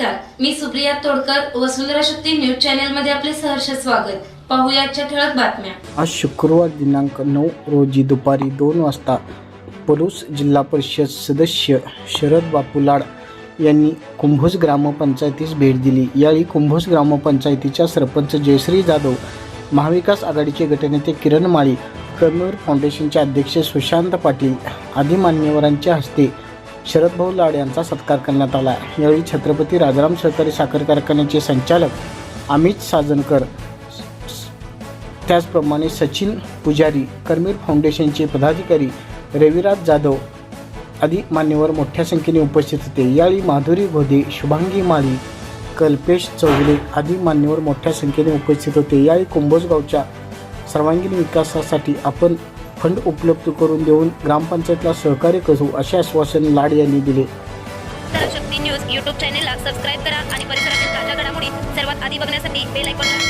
नमस्कार. मी सुप्रिया तोडकर वसुंधरा शक्ती न्यूज चॅनलमध्ये आपले सहर्ष स्वागत. पाहुयाच्या ठळक बातम्या. आज शुक्रवार दिनांक नऊ रोजी दुपारी दोन वाजता पलूस जिल्हा परिषद सदस्य शरद बापुलाड यांनी कुंभोज ग्रामपंचायतीस भेट दिली. यावेळी कुंभोज ग्रामपंचायतीच्या सरपंच जयश्री जाधव महाविकास आघाडीचे गटनेते किरण माळी कमयूर फाउंडेशनचे अध्यक्ष सुशांत पाटील आदी मान्यवरांच्या हस्ते शरदभाऊ लाड यांचा सत्कार करण्यात आला यावेळी छत्रपती राजाराम सहकारी साखर कारखान्याचे संचालक अमित साजनकर त्याचप्रमाणे सचिन पुजारी कर्मीर फाउंडेशनचे पदाधिकारी रविराज जाधव आदी मान्यवर मोठ्या संख्येने उपस्थित होते. यावेळी माधुरी भोदे शुभांगी माळी कल्पेश चौगले आदी मान्यवर मोठ्या संख्येने उपस्थित होते. यावेळी कुंभोज गावच्या सर्वांगीण विकासासाठी आपण फंड उपलब्ध करून देऊन ग्रामपंचायतला सहकार्य करू असे आश्वासन लाड यांनी दिले. शक्ती न्यूज यूट्यूब चॅनेलला सबस्क्राईब करा आणि परिसरातील ताज्या घडामोडी सर्वात आधी बघण्यासाठी बेल आयकॉनला